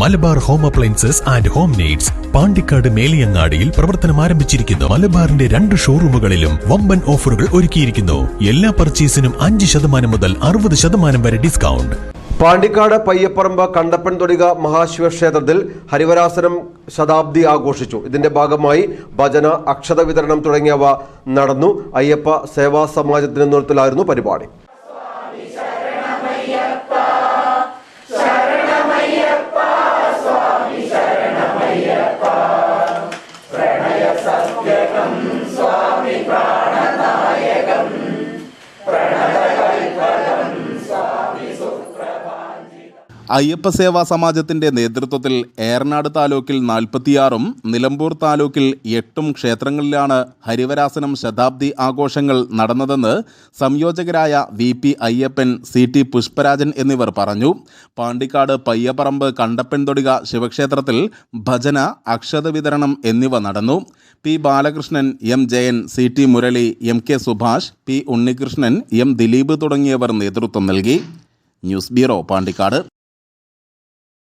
Malabar home appliances and home needs Pandikkad മേലിയങ്ങാടിയിൽ പ്രവർത്തനം ആരംഭിച്ചിരിക്കുന്നു. മലബാറിന്റെ രണ്ട് ഷോറൂമുകളിലും വമ്പൻ ഓഫറുകൾ ഒരുക്കിയിരിക്കുന്നു. എല്ലാ പർച്ചേസിനും അഞ്ച് ശതമാനം മുതൽ അറുപത് ശതമാനം വരെ ഡിസ്കൗണ്ട്. പാണ്ടിക്കാട് പയ്യപ്പറമ്പ് കണ്ടപ്പൻ തൊടിക മഹാശിവക്ഷേത്രത്തിൽ ഹരിവരാസനം ശതാബ്ദി ആഘോഷിച്ചു. ഇതിന്റെ ഭാഗമായി ഭജന അക്ഷത വിതരണം തുടങ്ങിയവ നടന്നു. അയ്യപ്പ സേവാ സമാജത്തിന്റെ നേതൃത്വത്തിലായിരുന്നു പരിപാടി. God. അയ്യപ്പ സേവാ സമാജത്തിന്റെ നേതൃത്വത്തിൽ ഏറനാട് താലൂക്കിൽ നാൽപ്പത്തിയാറും നിലമ്പൂർ താലൂക്കിൽ എട്ടും ക്ഷേത്രങ്ങളിലാണ് ഹരിവരാസനം ശതാബ്ദി ആഘോഷങ്ങൾ നടന്നതെന്ന് സംയോജകരായ V P Ayyappan C T Pushparajan എന്നിവർ പറഞ്ഞു. പാണ്ടിക്കാട് പയ്യപ്പറമ്പ് കണ്ടപ്പൻതൊടിക ശിവക്ഷേത്രത്തിൽ ഭജന അക്ഷത വിതരണം എന്നിവ നടന്നു. P Balakrishnan M Jayan C T Murali M K Subhash P Unnikrishnan M Dileep തുടങ്ങിയവർ നേതൃത്വം നൽകി. News bureau Pandikkad.